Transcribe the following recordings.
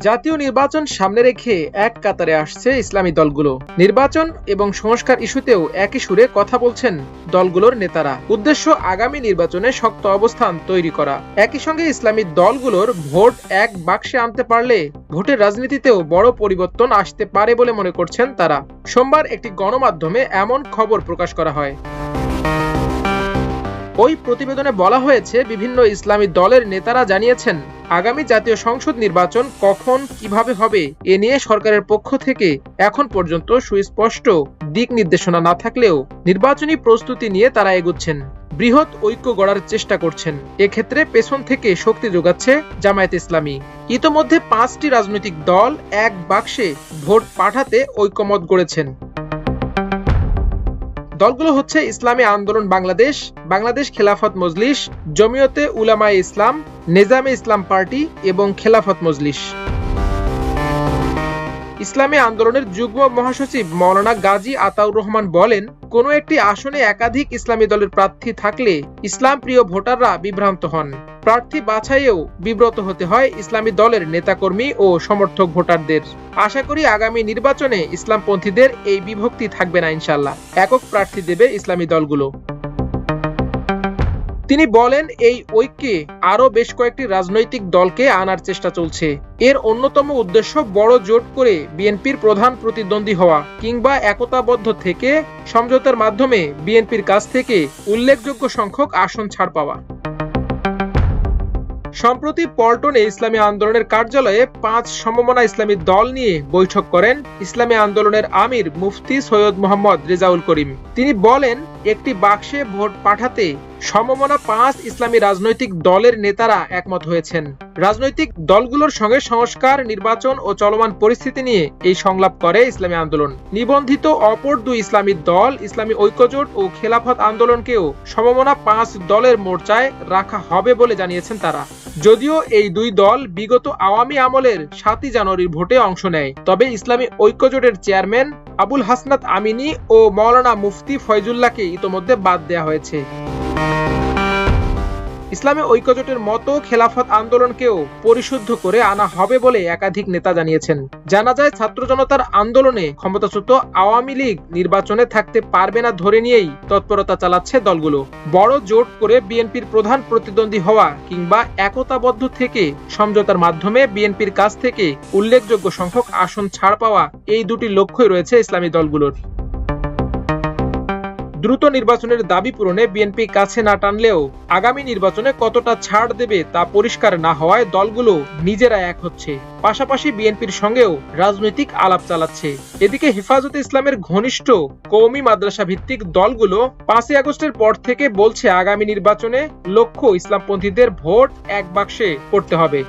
জাতীয় নির্বাচন সামনে রেখে এক কাতারে আসছে ইসলামী দলগুলো। নির্বাচন এবং সংস্কার ইস্যুতেও একই সুরে কথা বলছেন দলগুলোর নেতারা। উদ্দেশ্য আগামী নির্বাচনে শক্ত অবস্থান তৈরি করা। একই সঙ্গে ইসলামী দলগুলোর ভোট এক বাক্সে আনতে পারলে ভোটের রাজনীতিতেও বড় পরিবর্তন আসতে পারে বলে মনে করছেন তারা। সোমবার একটি গণমাধ্যমে এমন খবর প্রকাশ করা হয়। ওই প্রতিবেদনে বলা হয়েছে, বিভিন্ন ইসলামী দলের নেতারা জানিয়েছেন আগামী জাতীয় সংসদ নির্বাচন কখন কীভাবে হবে, এ নিয়ে সরকারের পক্ষ থেকে এখন পর্যন্ত সুস্পষ্ট দিক নির্দেশনা না থাকলেও নির্বাচনী প্রস্তুতি নিয়ে তারা এগুচ্ছেন, বৃহৎ ঐক্য গড়ার চেষ্টা করছেন। এক্ষেত্রে পেছন থেকে শক্তি যোগাচ্ছে জামায়াত ইসলামী। ইতোমধ্যে পাঁচটি রাজনৈতিক দল এক বাক্সে ভোট পাঠাতে ঐক্যমত গড়েছেন। দলগুলো হচ্ছে ইসলামী আন্দোলন বাংলাদেশ বাংলাদেশ খেলাফত মজলিশ জমিয়তে উলামায়ে ইসলাম, নেজামে ইসলাম পার্টি এবং খেলাফত মজলিস। ইসলামী আন্দোলনের যুগ্ম মহাসচিব মৌলানা গাজী আতাউর রহমান বলেন, কোনো একটি আসনে একাধিক ইসলামী দলের প্রার্থী থাকলে ইসলাম প্রিয় ভোটাররা বিভ্রান্ত হন। প্রার্থী বাছাইয়েও বিব্রত হতে হয় ইসলামী দলের নেতাকর্মী ও সমর্থক ভোটারদের। আশা করি আগামী নির্বাচনে ইসলামপন্থীদের এই বিভক্তি থাকবে না ইনশাল্লাহ। একক প্রার্থী দেবে ইসলামী দলগুলো। তিনি বলেন, এই ঐক্যে আরও বেশ কয়েকটি রাজনৈতিক দলকে আনার চেষ্টা চলছে। এর অন্যতম উদ্দেশ্য বড় জোট করে বিএনপির প্রধান প্রতিদ্বন্দ্বী হওয়া কিংবা একতাবদ্ধ থেকে সমঝোতার মাধ্যমে বিএনপির কাছ থেকে উল্লেখযোগ্য সংখ্যক আসন ছাড় পাওয়া। সম্প্রতি পল্টনে ইসলামী আন্দোলনের কার্যালয়ে পাঁচ সমমনা ইসলামী দল নিয়ে বৈঠক করেন ইসলামী আন্দোলনের আমির মুফতি সৈয়দ মোহাম্মদ রেজাউল করিম। তিনি বলেন, একটি বাক্সে ভোট পাঠাতে সমমনা পাঁচ ইসলামী রাজনৈতিক দলের নেতারা একমত হয়েছেন। রাজনৈতিক দলগুলোর সঙ্গে সংস্কার, নির্বাচন ও চলমান পরিস্থিতি নিয়ে এই সংলাপ করে ইসলামী আন্দোলন। নিবন্ধিত অপর দুই ইসলামী দল ইসলামী ঐক্যজোট ও খেলাফত আন্দোলনকেও সমমনা পাঁচ দলের মোর্চায় রাখা হবে বলে জানিয়েছেন তারা। যদিও এই দুই দল বিগত আওয়ামী আমলের সাতই জানুয়ারির ভোটে অংশ নেয়। তবে ইসলামী ঐক্যজোটের চেয়ারম্যান আবুল হাসনাত আমিনী ও মৌলানা মুফতি ফয়জুল্লাহকে ইতোমধ্যে বাদ দেওয়া হয়েছে। ইসলামী ঐক্যজোটের মতো খেলাফত আন্দোলনকেও পরিশুদ্ধ করে আনা হবে বলে একাধিক নেতা জানিয়েছেন। জানা যায়, ছাত্র জনতার আন্দোলনে ক্ষমতাচ্যুত আওয়ামী লীগ নির্বাচনে থাকতে পারবে না ধরে নিয়েই তৎপরতা চালাচ্ছে দলগুলো। বড় জোট করে বিএনপির প্রধান প্রতিদ্বন্দ্বী হওয়া কিংবা একতাবদ্ধ থেকে সমঝোতার মাধ্যমে বিএনপির কাছ থেকে উল্লেখযোগ্য সংখ্যক আসন ছাড় পাওয়া এই দুটি লক্ষ্যই রয়েছে ইসলামী দলগুলোর। দ্রুত নির্বাচনের দাবি পূরণে বিএনপি কাছে না টানলেও আগামী নির্বাচনে কতটা ছাড় দেবে তা পরিষ্কার না হওয়ায় দলগুলো নিজেরা এক হচ্ছে। পাশাপাশি বিএনপির সঙ্গেও রাজনৈতিক আলাপ চালাচ্ছে। এদিকে হেফাজতে ইসলামের ঘনিষ্ঠ কৌমি মাদ্রাসা ভিত্তিক দলগুলো পাঁচই আগস্টের পর থেকে বলছে আগামী নির্বাচনে লক্ষ্য ইসলামপন্থীদের ভোট এক বাক্সে করতে হবে।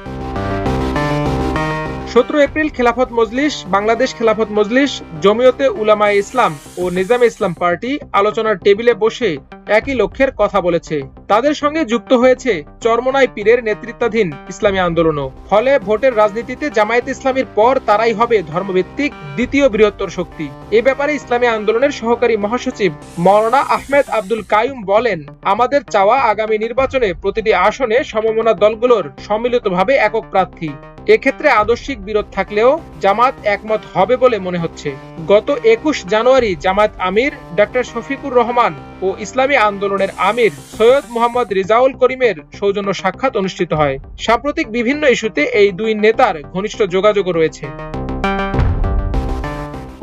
সতেরো এপ্রিল খেলাফত মজলিস, বাংলাদেশ খেলাফত মজলিস, জমিয়তে উলামায়ে ইসলাম ও নিজামে ইসলাম পার্টি আলোচনার টেবিলে বসে একই লক্ষ্যের কথা বলেছে। তাদের সঙ্গে যুক্ত হয়েছে চরমনাই পীরের নেতৃত্বাধীন ইসলামী আন্দোলনও। ফলে ভোটের রাজনীতিতে জামায়াত ইসলামীর পর তারাই হবে ধর্মভিত্তিক দ্বিতীয় বৃহত্তর শক্তি। এ ব্যাপারে ইসলামী আন্দোলনের সহকারী মহাসচিব মৌলানা আহমেদ আব্দুল কায়ুম বলেন, আমাদের চাওয়া আগামী নির্বাচনে প্রতিটি আসনে সমমনা দলগুলোর সম্মিলিতভাবে একক প্রার্থী। এক্ষেত্রে আদর্শিক বিরোধ থাকলেও জামাত একমত হবে বলে মনে হচ্ছে। গত একুশ জানুয়ারি জামাত আমির ডক্টর শফিকুর রহমান ও ইসলামী আন্দোলনের আমির সৈয়দ মোহাম্মদ রিজাউল করিমের সৌজন্য সাক্ষাৎ অনুষ্ঠিত হয়। সাম্প্রতিক বিভিন্ন ইস্যুতে এই দুই নেতার ঘনিষ্ঠ যোগাযোগও রয়েছে।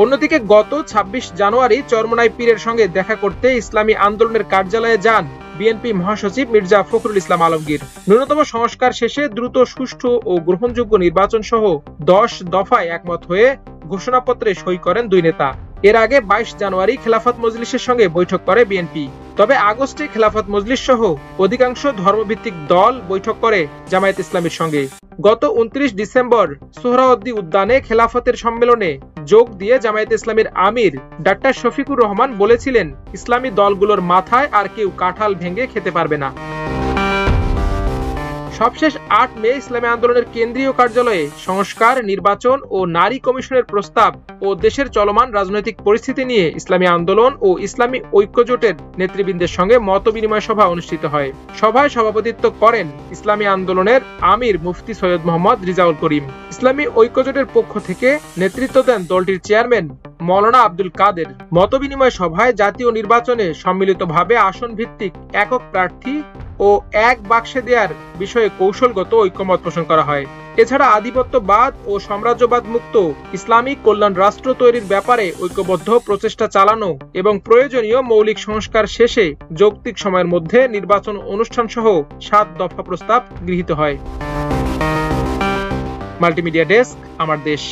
অন্যদিকে গত ২৬ জানুয়ারি চরমনাই পীরের সঙ্গে দেখা করতে ইসলামী আন্দোলনের কার্যালয়ে যান বিএনপি মহাসচিব মির্জা ফখরুল ইসলাম আলমগীর। ন্যূনতম সংস্কার শেষে দ্রুত, সুষ্ঠু ও গ্রহণযোগ্য নির্বাচন সহ দশ দফায় একমত হয়ে ঘোষণাপত্রে সই করেন দুই নেতা। এর আগে বাইশ জানুয়ারি খেলাফত মজলিসের সঙ্গে বৈঠক করে বিএনপি। তবে আগস্টে খেলাফত মজলিস সহ অধিকাংশ ধর্মভিত্তিক দল বৈঠক করে জামায়াত ইসলামের সঙ্গে। গত উনত্রিশ ডিসেম্বর সোহরাওয়ার্দী উদ্যানে খেলাফতের সম্মেলনে যোগ দিয়ে জামায়াত ইসলামের আমির ডাক্তার শফিকুর রহমান বলেছিলেন, ইসলামী দলগুলোর মাথায় আর কেউ কাঁঠাল ভেঙে খেতে পারবে না। সবশেষ আট মে ইসলামী আন্দোলনের কেন্দ্রীয় কার্যালয়ে সংস্কার, নির্বাচন ও নারী কমিশনের প্রস্তাব ও দেশের চলমান রাজনৈতিক পরিস্থিতি নিয়ে ইসলামী আন্দোলন ও ইসলামী ঐক্যজোটের নেতৃবৃন্দের সঙ্গে মত বিনিময় সভা অনুষ্ঠিত হয়। সভায় সভাপতিত্ব করেন ইসলামী আন্দোলনের আমির মুফতি সৈয়দ মোহাম্মদ রিজাউল করিম। ইসলামী ঐক্যজোটের পক্ষ থেকে নেতৃত্ব দেন দলটির চেয়ারম্যান মৌলানা আব্দুল কাদের মতবিনিময় সভায় জাতীয় নির্বাচনে সম্মিলিতভাবে আসন ভিত্তিক একক প্রার্থী ও এক বাক্সে দেওয়ার বিষয়ে কৌশলগত ঐক্যমত পোষণ করা হয়। এছাড়া আধিপত্যবাদ ও সাম্রাজ্যবাদ মুক্ত ইসলামিক কল্যাণ রাষ্ট্র তৈরির ব্যাপারে ঐক্যবদ্ধ প্রচেষ্টা চালানো এবং প্রয়োজনীয় মৌলিক সংস্কার শেষে যৌক্তিক সময়ের মধ্যে নির্বাচন অনুষ্ঠান সহ সাত দফা প্রস্তাব গৃহীত হয়। মাল্টিমিডিয়া ডেস্ক, আমার দেশ।